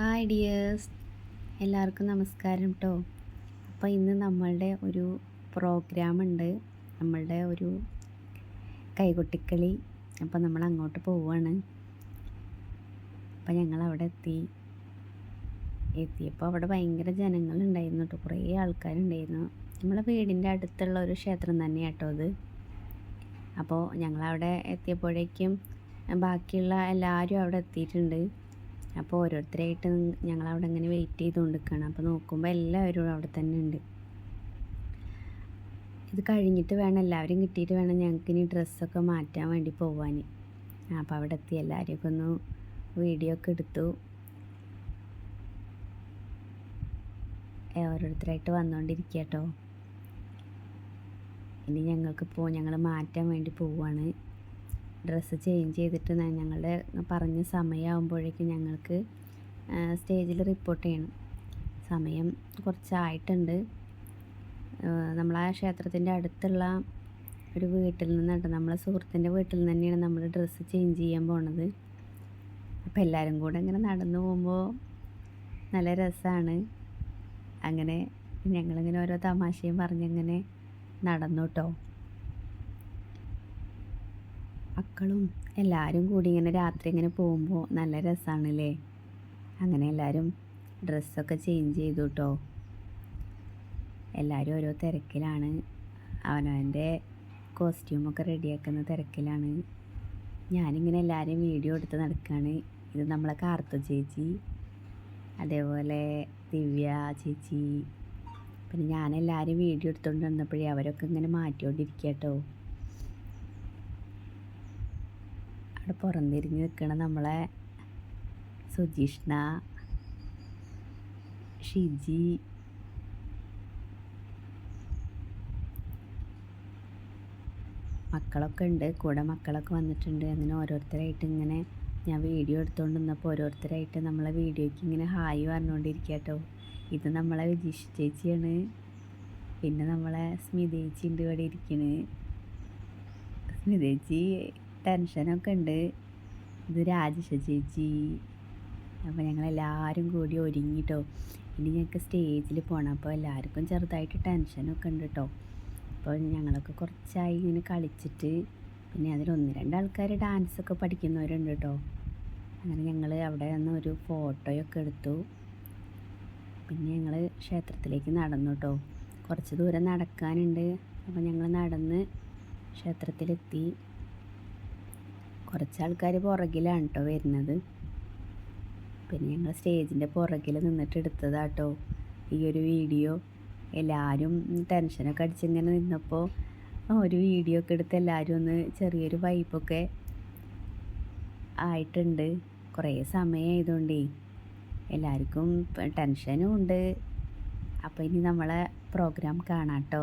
Hi dears. എല്ലാവർക്കും നമസ്കാരം കേട്ടോ അപ്പോൾ ഇന്ന് നമ്മളുടെ ഒരു പ്രോഗ്രാം ഉണ്ട്. നമ്മളുടെ ഒരു കൈകൊട്ടിക്കളി. അപ്പോൾ നമ്മൾ അങ്ങോട്ട് പോവുകയാണ് അപ്പോൾ ഞങ്ങൾ അവിടെ എത്തി. എത്തിയപ്പോൾ അവിടെ ഭയങ്കര ജനങ്ങളുണ്ടായിരുന്നു കേട്ടോ കുറേ ആൾക്കാരുണ്ടായിരുന്നു. നമ്മളെ വീടിന്റെ അടുത്തുള്ള ഒരു ക്ഷേത്രം തന്നെയാണ് കേട്ടോ അത്. അപ്പോൾ ഞങ്ങളവിടെ എത്തിയപ്പോഴേക്കും ബാക്കിയുള്ള എല്ലാവരും അവിടെ എത്തിയിട്ടുണ്ട്. അപ്പോൾ ഓരോരുത്തരായിട്ട് ഞങ്ങളവിടെ ഇങ്ങനെ വെയിറ്റ് ചെയ്തുകൊണ്ട് നിൽക്കുകയാണ് അപ്പോൾ നോക്കുമ്പോൾ എല്ലാവരും അവിടെ തന്നെ ഉണ്ട്. ഇത് കഴിഞ്ഞിട്ട് വേണം എല്ലാവരും കിട്ടിയിട്ട് വേണം ഞങ്ങൾക്ക് ഇനി ഡ്രസ്സൊക്കെ മാറ്റാൻ വേണ്ടി പോവാൻ അപ്പോൾ അവിടെ എത്തി എല്ലാവരെയൊക്കെ ഒന്ന് വീഡിയോ ഒക്കെ എടുത്തു. ഓരോരുത്തരായിട്ട് വന്നുകൊണ്ടിരിക്കുക കേട്ടോ ഇനി ഞങ്ങൾക്ക് പോ ഞങ്ങൾ മാറ്റാൻ വേണ്ടി പോവുകയാണ് ഡ്രസ്സ് ചേഞ്ച് ചെയ്തിട്ട് ഞങ്ങളുടെ പറഞ്ഞ സമയമാകുമ്പോഴേക്കും ഞങ്ങൾക്ക് സ്റ്റേജിൽ റിപ്പോർട്ട് ചെയ്യണം. സമയം കുറച്ചായിട്ടുണ്ട്. നമ്മളാ ക്ഷേത്രത്തിന്റെ അടുത്തുള്ള ഒരു വീട്ടിൽ നിന്നാണ് നമ്മളെ സുഹൃത്തിന്റെ വീട്ടിൽ നിന്ന് തന്നെയാണ് നമ്മൾ ഡ്രസ്സ് ചേഞ്ച് ചെയ്യാൻ പോണത്. അപ്പോൾ എല്ലാവരും കൂടെ ഇങ്ങനെ നടന്നു പോകുമ്പോൾ നല്ല രസമാണ് അങ്ങനെ ഞങ്ങളിങ്ങനെ ഓരോ തമാശയും പറഞ്ഞിങ്ങനെ നടന്നു കേട്ടോ മക്കളും എല്ലാവരും കൂടി ഇങ്ങനെ രാത്രി ഇങ്ങനെ പോകുമ്പോൾ നല്ല രസമാണല്ലേ അങ്ങനെ എല്ലാവരും ഡ്രസ്സൊക്കെ ചേഞ്ച് ചെയ്തു കേട്ടോ എല്ലാവരും ഓരോ തിരക്കിലാണ്. അവനവന്റെ കോസ്റ്റ്യൂമൊക്കെ റെഡിയാക്കുന്ന തിരക്കിലാണ്. ഞാനിങ്ങനെ എല്ലാവരെയും വീഡിയോ എടുത്ത് നടക്കുകയാണ് ഇത് നമ്മളെ കാർത്തു ചേച്ചി അതേപോലെ ദിവ്യ ചേച്ചി. പിന്നെ ഞാനെല്ലാവരും വീഡിയോ എടുത്തുകൊണ്ട് വന്നപ്പോഴേ അവരൊക്കെ ഇങ്ങനെ മാറ്റിക്കൊണ്ടിരിക്കുക കേട്ടോ അവിടെ പുറന്തിരിഞ്ഞ് നിൽക്കണ നമ്മളെ സുജിഷ്ണ ഷിജി മക്കളൊക്കെ ഉണ്ട്. കൂടെ മക്കളൊക്കെ വന്നിട്ടുണ്ട്. അങ്ങനെ ഓരോരുത്തരായിട്ട് ഇങ്ങനെ ഞാൻ വീഡിയോ എടുത്തുകൊണ്ട് നിന്നപ്പോൾ ഓരോരുത്തരായിട്ട് നമ്മളെ വീഡിയോയ്ക്ക് ഇങ്ങനെ ഹായ് പറഞ്ഞുകൊണ്ടിരിക്കുക കേട്ടോ ഇത് നമ്മളെ വിജീഷ് ചേച്ചിയാണ്. പിന്നെ നമ്മളെ സ്മിതേച്ചി ഉണ്ട് ഇവിടെ ഇരിക്കണ്. സ്മിതേച്ചി ടെൻഷനൊക്കെ ഉണ്ട് ഇത് രാജേഷ ചേച്ചി. അപ്പോൾ ഞങ്ങളെല്ലാവരും കൂടി ഒരുങ്ങിട്ടോ. ഇനി ഞങ്ങൾക്ക് സ്റ്റേജിൽ പോകണം അപ്പോൾ എല്ലാവർക്കും ചെറുതായിട്ട് ടെൻഷനൊക്കെ ഉണ്ട് കേട്ടോ അപ്പോൾ ഞങ്ങളൊക്കെ കുറച്ചായി ഇങ്ങനെ കളിച്ചിട്ട് പിന്നെ അതിൽ ഒന്ന് രണ്ട് ആൾക്കാർ ഡാൻസൊക്കെ പഠിക്കുന്നവരുണ്ട് കേട്ടോ അങ്ങനെ ഞങ്ങൾ അവിടെ നിന്ന് ഒരു ഫോട്ടോയൊക്കെ എടുത്തു. പിന്നെ ഞങ്ങൾ ക്ഷേത്രത്തിലേക്ക് നടന്നു കേട്ടോ കുറച്ച് ദൂരം നടക്കാനുണ്ട്. അപ്പോൾ ഞങ്ങൾ നടന്ന് ക്ഷേത്രത്തിലെത്തി. കുറച്ച് ആൾക്കാർ പുറകിലാണ് കേട്ടോ വരുന്നത്. പിന്നെ ഞങ്ങൾ സ്റ്റേജിന്റെ പുറകിൽ നിന്നിട്ട് എടുത്തതാട്ടോ ഈ ഒരു വീഡിയോ. എല്ലാവരും ടെൻഷനൊക്കെ അടിച്ചിങ്ങനെ നിന്നപ്പോൾ ഒരു വീഡിയോ ഒക്കെ എടുത്ത് എല്ലാവരും ഒന്ന് ചെറിയൊരു വൈപ്പൊക്കെ ആയിട്ടുണ്ട്. കുറേ സമയമായതുകൊണ്ടേ എല്ലാവർക്കും ടെൻഷനും ഉണ്ട്. അപ്പോൾ ഇനി നമ്മളെ പ്രോഗ്രാം കാണാം കേട്ടോ